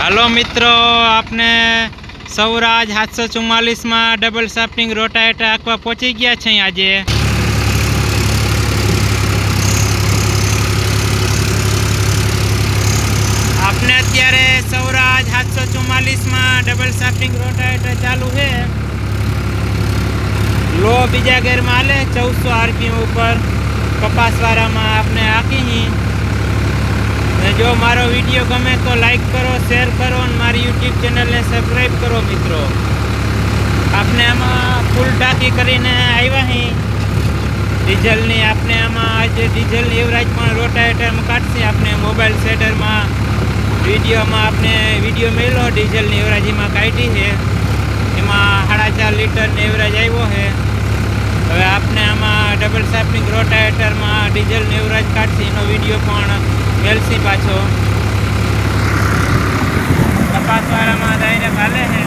હાલો મિત્રો, આપને સૌરાજ સાતસો ચુમ્માલીસમાં ડબલ સાફ્ટિંગ રોટાવેટર આંકવા પહોંચી ગયા છે આજે. આપને અત્યારે સૌરાજ સાતસો ચુમ્માલીસમાં ડબલ સાફ્ટિંગ રોટાવેટર ચાલુ છે. લો બીજા ગેરમાં હાલે, ચૌદસો આરપીએમ ઉપર કપાસવાળામાં આપણે આંકી અને જો મારો વીડિયો ગમે તો લાઈક કરો શેર કરો અને મારી યુટ્યુબ ચેનલને સબસ્ક્રાઈબ કરો મિત્રો. આપણે આમાં ફૂલ ટાંકી કરીને આવ્યા અહીં ડીઝલની આપણે આમાં આજે ડીઝલ એવરેજ પણ રોટાવેટરમાં કાઢશે. આપણે મોબાઈલ સેટરમાં વિડીયોમાં આપણે વીડિયો મેળો ડીઝલની એવરેજમાં કાઢી છે એમાં સાડા ચાર લીટરની એવરેજ આવ્યો છે હવે આપણે આમાં ડબલ સાફની રોટાવેટરમાં ડીઝલની એવરેજ કાઢશે. એનો વીડિયો પણ મેલસી પાછો. તપાસવાળામાં જઈને ભાલે છે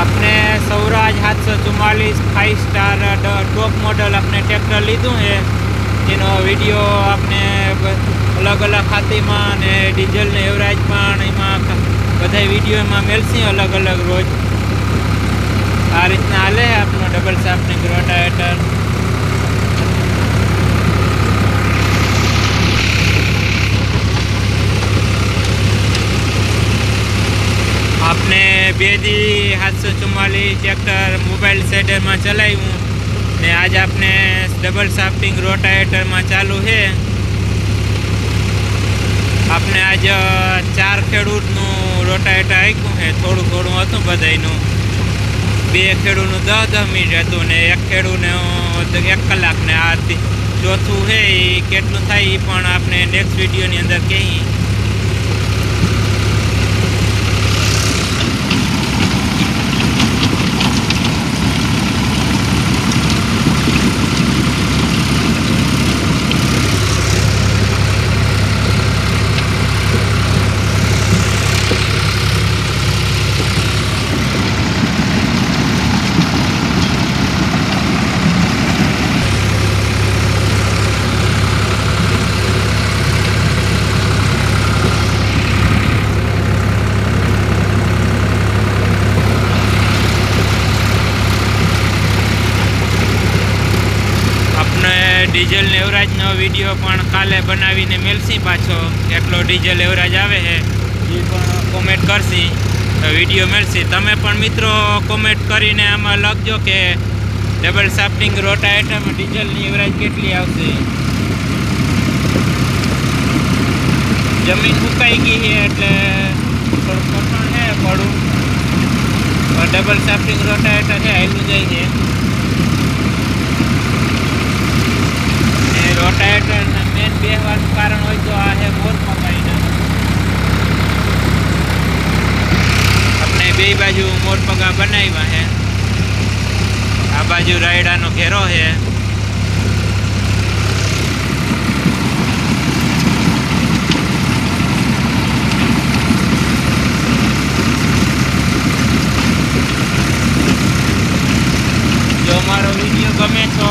આપણે સૌરાજ ચુમ્માલીસ ફાઇવ સ્ટાર ટોપ મોડલ આપણે ટ્રેક્ટર લીધું છે. એનો વીડિયો આપણે અલગ અલગ ખાતીમાં અને ડીઝલને એવરેજ પણ એમાં બધા વીડિયો એમાં મેળસી અલગ અલગ રોજ. આ રીતના હાલે આપણો ડબલ સાફ્ટિંગ રોટાવેટર આપણે બે દી સાતસો ચુમ્માલીસ ટ્રેક્ટર મોબાઈલ સેડરમાં ચલાવ્યું. ને આજ આપણે ડબલ સાફ્ટિંગ રોટાવેટરમાં ચાલુ છે. આપણે આજ ચાર ખેડૂતનું રોટાવેટર આપ્યું છે. થોડું થોડું હતું બધાનું બે ખેડૂતનું દસ દસ મિનિટ હતું ને એક ખેડૂતને એક કલાક ને આ ચોથું છે એ કેટલું થાય એ પણ આપણે નેક્સ્ટ વિડીયોની અંદર કહીએ. આપણે ડીઝલ એવરેજનો વીડિયો પણ કાલે બનાવીને મેલશી પાછો. કેટલો ડીઝલ એવરેજ આવે છે. એ પણ કોમેન્ટ કરશી. તો વીડિયો મેળશી. તમે પણ મિત્રો કોમેન્ટ કરીને આમાં લખજો કે ડબલ સાફ્ટિંગ રોટાવેટરમાં ડીઝલની એવરેજ કેટલી આવશે. જમીન સુકાઈ ગઈ છે એટલે થોડું કઠણ છે, પડું. ડબલ સાફ્ટિંગ રોટાવેટર છે, હાલ્યું જાય છે ને રોટાવેટર મેન બેહવાનું કારણ હોય તો આ છે મોર આપણે બે બાજુ મોર પગા બનાવ્યા છે આ બાજુ રાયડાનો ઘેરો છે જો મારો વીડિયો ગમે તો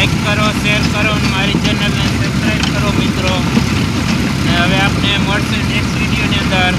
લાઈક કરો શેર કરો અને મારી ચેનલને સબસ્ક્રાઈબ કરો મિત્રો. હવે આપણે મળશે નેક્સ્ટ વિડીયોની અંદર.